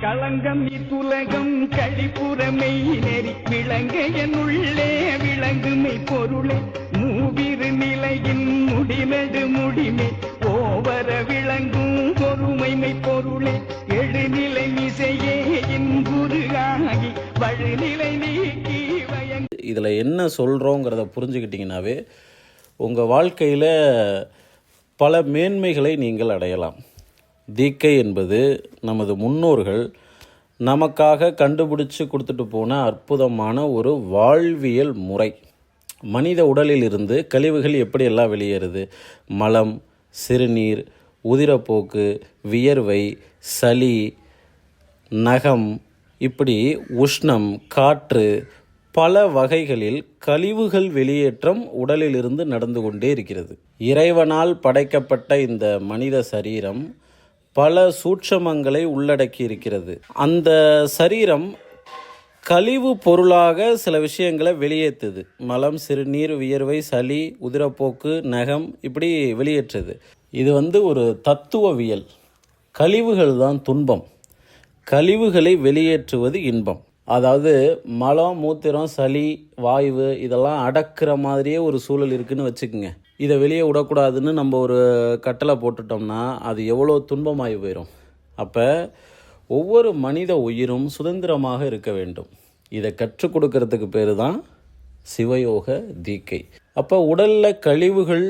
களங்கம் இத்துலகம் கழிப்புறமை நெறி விளங்க என்னுள்ளே விளங்குமை பொருளே. மூவிரு நிலையின் முடிநடு முடிமை. ஓவர விளங்கும் பொறுமைமை பொருளே. எழுநிலை இசையே இன்புரு ஆகி வழுநிலை நீக்கி இதில் என்ன சொல்கிறோங்கிறத புரிஞ்சுக்கிட்டிங்கனாவே உங்கள் வாழ்க்கையில் பல மேன்மைகளை நீங்கள் அடையலாம். தீக்கை என்பது நமது முன்னோர்கள் நமக்காக கண்டுபிடிச்சு கொடுத்துட்டு போன அற்புதமான ஒரு வாழ்வியல் முறை. மனித உடலில் இருந்து கழிவுகள் எப்படியெல்லாம் வெளியேறுது? மலம் சிறுநீர் உதிரப்போக்கு வியர்வை சளி நகம் இப்படி உஷ்ணம் காற்று பல வகைகளில் கழிவுகள் வெளியேற்றம் உடலிலிருந்து நடந்து கொண்டே இருக்கிறது. இறைவனால் படைக்கப்பட்ட இந்த மனித சரீரம் பல சூட்சமங்களை உள்ளடக்கி இருக்கிறது அந்த சரீரம் கழிவு பொருளாக சில விஷயங்களை வெளியேற்றுது. மலம் சிறுநீர் வியர்வை சளி உதிரப்போக்கு நகம் இப்படி வெளியேற்றுது. இது வந்து ஒரு தத்துவவியல். கழிவுகள் தான் துன்பம். கழிவுகளை வெளியேற்றுவது இன்பம். அதாவது மலம் மூத்திரம் சளி வாய்வு இதெல்லாம் அடக்கிற மாதிரியே ஒரு சூழல் இருக்குன்னு வச்சுக்கோங்க. இதை வெளியே விடக்கூடாதுன்னு நம்ம ஒரு கட்டளை போட்டுட்டோம்னா அது எவ்வளோ துன்பமாகி போயிடும் அப்போ ஒவ்வொரு மனித உயிரும் சுதந்திரமாக இருக்க வேண்டும். இதை கற்றுக் கொடுக்கறதுக்கு பேர் தான் சிவயோக தீக்கை. அப்போ உடலில் கழிவுகள்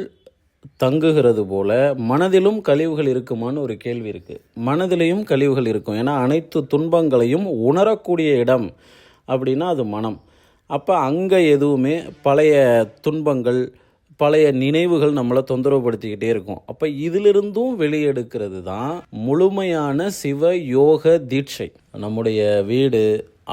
தங்குகிறது போல மனதிலும் கழிவுகள் இருக்குமான்னு ஒரு கேள்வி இருக்குது மனதிலையும் கழிவுகள் இருக்கும். ஏன்னா அனைத்து துன்பங்களையும் உணரக்கூடிய இடம் அப்படின்னா அது மனம். அப்போ அங்கே எதுவுமே பழைய துன்பங்கள் பழைய நினைவுகள் நம்மளை தொந்தரவுப்படுத்திக்கிட்டே இருக்கும். அப்போ இதிலிருந்தும் வெளியெடுக்கிறது தான் முழுமையான சிவ யோக தீட்சை. நம்முடைய வீடு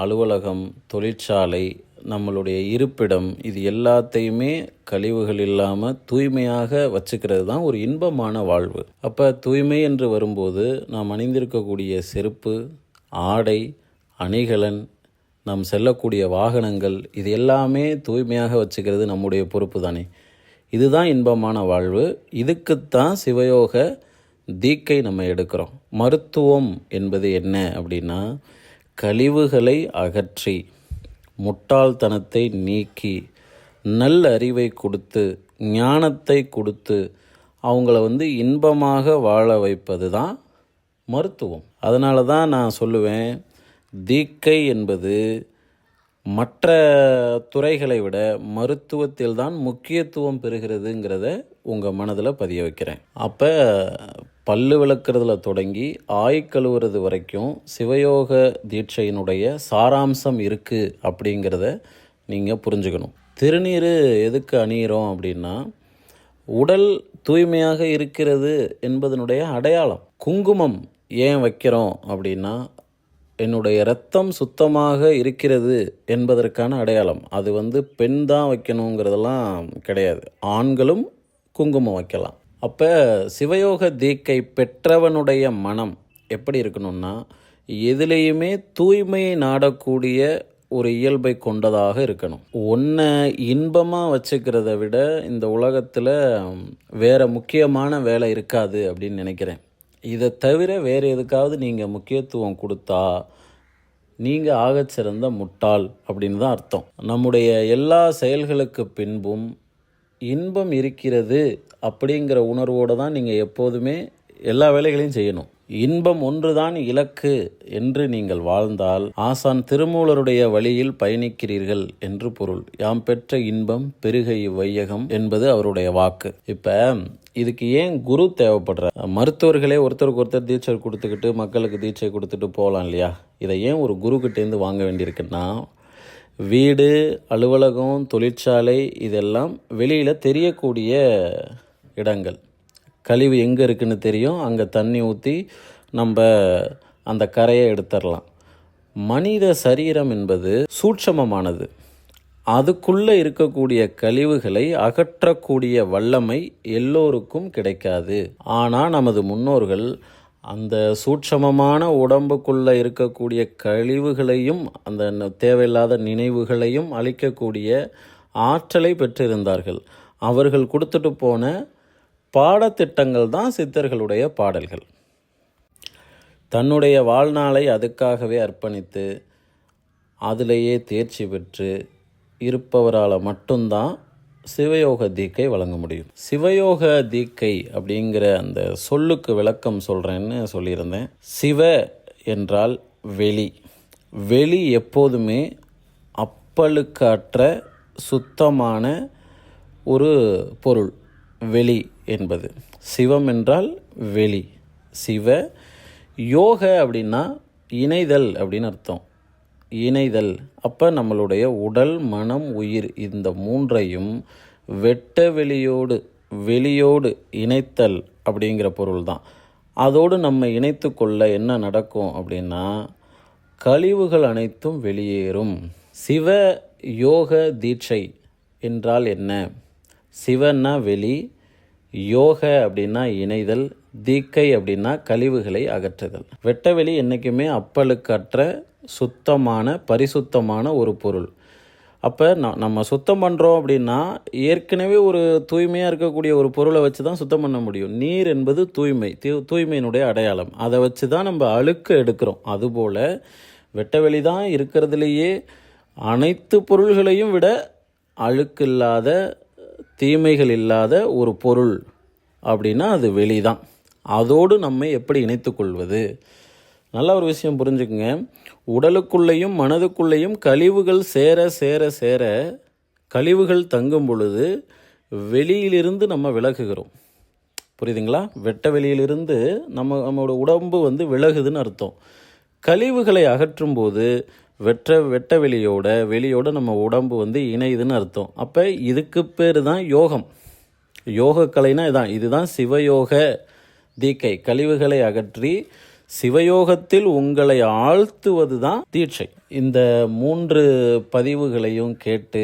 அலுவலகம் தொழிற்சாலை நம்மளுடைய இருப்பிடம் இது எல்லாத்தையுமே கழிவுகள் இல்லாமல் தூய்மையாக வச்சுக்கிறது தான் ஒரு இன்பமான வாழ்வு. அப்போ தூய்மை என்று வரும்போது நாம் அணிந்திருக்கக்கூடிய செருப்பு ஆடை அணிகலன் நாம் செல்லக்கூடிய வாகனங்கள் இது எல்லாமே தூய்மையாக வச்சுக்கிறது நம்முடைய பொறுப்பு தானே இதுதான் இன்பமான வாழ்வு. இதுக்குத்தான் சிவயோக தீக்கை நம்ம எடுக்கிறோம். மருத்துவம் என்பது என்ன அப்படின்னா கழிவுகளை அகற்றி முட்டாள்தனத்தை நீக்கி நல்ல அறிவை கொடுத்து ஞானத்தை கொடுத்து அவங்கள வந்து இன்பமாக வாழ வைப்பது தான் மருத்துவம். அதனால தான் நான் சொல்லுவேன் தீக்கை என்பது மற்ற துறைகளை விட மருத்துவத்தில் தான் முக்கியத்துவம் பெறுகிறதுங்கிறத உங்கள் மனதில் பதிய வைக்கிறேன். அப்போ பல்லு விளக்குறதுல தொடங்கி ஆய் கழுவுறது வரைக்கும் சிவயோக தீட்சையினுடைய சாராம்சம் இருக்குது அப்படிங்கிறத நீங்கள் புரிஞ்சுக்கணும். திருநீர் எதுக்கு அணியிறோம் அப்படின்னா உடல் தூய்மையாக இருக்கிறது என்பதனுடைய அடையாளம். குங்குமம் ஏன் வைக்கிறோம் அப்படின்னா என்னுடைய ரத்தம் சுத்தமாக இருக்கிறது என்பதற்கான அடையாளம். அது வந்து பெண் தான் வைக்கணுங்கிறதெல்லாம் கிடையாது. ஆண்களும் குங்குமம் வைக்கலாம். அப்போ சிவயோக தீக்கை பெற்றவனுடைய மனம் எப்படி இருக்கணும்னா எதுலேயுமே தூய்மையை நாடக்கூடிய ஒரு இயல்பை கொண்டதாக இருக்கணும். ஒன்றை இன்பமாக வச்சுக்கிறத விட இந்த உலகத்தில் வேறு முக்கியமான வேலை இருக்காது அப்படின்னு நினைக்கிறேன். இதை தவிர வேறு எதுக்காவது நீங்கள் முக்கியத்துவம் கொடுத்தா நீங்கள் ஆகச்சிறந்த முட்டாள் அப்படின்னு தான் அர்த்தம். நம்முடைய எல்லா செயல்களுக்கு பின்பும் இன்பம் இருக்கிறது அப்படிங்கிற உணர்வோடு தான் நீங்கள் எப்போதுமே எல்லா வேலைகளையும் செய்யணும். இன்பம் ஒன்றுதான் இலக்கு என்று நீங்கள் வாழ்ந்தால் ஆசான் திருமூலருடைய வழியில் பயணிக்கிறீர்கள் என்று பொருள். யாம் பெற்ற இன்பம் பெருகை வையகம் என்பது அவருடைய வாக்கு. இப்போ இதுக்கு ஏன் குரு தேவைப்படுற மருத்துவர்களே ஒருத்தருக்கு ஒருத்தர் தீட்சை கொடுத்துக்கிட்டு மக்களுக்கு தீட்சை கொடுத்துட்டு போகலாம் இல்லையா? இதை ஏன் ஒரு குருக்கிட்டேருந்து வாங்க வேண்டியிருக்குன்னா வீடு அலுவலகம் தொழிற்சாலை இதெல்லாம் வெளியில் தெரியக்கூடிய இடங்கள். கழிவு எங்கே இருக்குன்னு தெரியும். அங்கே தண்ணி ஊற்றி நம்ம அந்த கரையை எடுத்துடலாம். மனித சரீரம் என்பது சூட்சமமானது. அதுக்குள்ளே இருக்கக்கூடிய கழிவுகளை அகற்றக்கூடிய வல்லமை எல்லோருக்கும் கிடைக்காது. ஆனால் நமது முன்னோர்கள் அந்த சூட்சமமான உடம்புக்குள்ளே இருக்கக்கூடிய கழிவுகளையும் அந்த ந- தேவையில்லாத நினைவுகளையும் அழிக்கக்கூடிய ஆற்றலை பெற்றிருந்தார்கள். அவர்கள் கொடுத்துட்டு போன பாடத்திட்டங்கள் தான் சித்தர்களுடைய பாடல்கள். தன்னுடைய வாழ்நாளை அதுக்காகவே அர்ப்பணித்து அதிலேயே தேர்ச்சி பெற்று இருப்பவரால் மட்டும்தான் சிவயோக தீக்கை வழங்க முடியும். சிவயோக தீக்கை அப்படிங்கிற அந்த சொல்லுக்கு விளக்கம் சொல்கிறேன்னு சொல்லியிருந்தேன். சிவ என்றால் வெளி. வெளி எப்போதுமே அப்பழுக்காற்ற சுத்தமான ஒரு பொருள் வெளி என்பது. சிவம் என்றால் வெளி. சிவ யோக அப்படின்னா இணைதல் அப்படின்னு அர்த்தம். இணைதல். அப்போ நம்மளுடைய உடல் மனம் உயிர் இந்த மூன்றையும் வெட்ட வெளியோடு வெளியோடு இணைத்தல் அப்படிங்கிற பொருள் தான் அதோடு நம்ம இணைத்து கொள்ள என்ன நடக்கும் அப்படின்னா கழிவுகள் அனைத்தும் வெளியேறும். சிவ யோக தீட்சை என்றால் என்ன? சிவன்னா வெளி யோக அப்படின்னா இணைதல் தீக்கை அப்படின்னா கழிவுகளை அகற்றுதல். வெட்டவெளி என்றைக்குமே அப்பழுக்கற்ற சுத்தமான பரிசுத்தமான ஒரு பொருள். அப்போ ந- நம்ம சுத்தம் பண்ணுறோம் அப்படின்னா ஏற்கனவே ஒரு தூய்மையாக இருக்கக்கூடிய ஒரு பொருளை வச்சு தான் சுத்தம் பண்ண முடியும். நீர் என்பது தூய்மை தூ தூய்மையினுடைய அடையாளம். அதை வச்சு தான் நம்ம அழுக்கு எடுக்கிறோம். அதுபோல் வெட்டவெளி தான் இருக்கிறதுலையே அனைத்து பொருள்களையும் விட அழுக்கு இல்லாத தீமைகள் இல்லாத ஒரு பொருள் அப்படின்னா அது வெளி தான் அதோடு நம்மை எப்படி இணைத்துக்கொள்வது நல்ல ஒரு விஷயம் புரிஞ்சுக்குங்க. உடலுக்குள்ளேயும் மனதுக்குள்ளேயும் கழிவுகள் சேர சேர சேர கழிவுகள் தங்கும் பொழுது வெளியிலிருந்து நம்ம விலகுகிறோம். புரியுதுங்களா? வெட்ட வெளியிலிருந்து நம்ம நம்மளோட உடம்பு வந்து விலகுதுன்னு அர்த்தம். கழிவுகளை அகற்றும் போது வெற்ற வெட்ட வெளியோட வெளியோட நம்ம உடம்பு வந்து இணையுதுன்னு அர்த்தம். அப்போ இதுக்கு பேர் தான் யோகம். யோக கலைனா இதான். இதுதான் சிவயோக தீக்கை. கழிவுகளை அகற்றி சிவயோகத்தில் உங்களை ஆழ்த்துவது தான் தீட்சை. இந்த மூன்று பதிவுகளையும் கேட்டு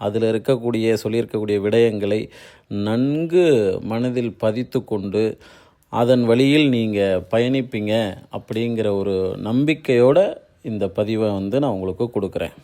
அதில் இருக்கக்கூடிய சொல்லியிருக்கக்கூடிய விடயங்களை நன்கு மனதில் பதித்து கொண்டு அதன் வழியில் நீங்கள் பயணிப்பீங்க அப்படிங்கிற ஒரு நம்பிக்கையோடு இந்த பதிவை வந்து நான் உங்களுக்கு கொடுக்குறேன்.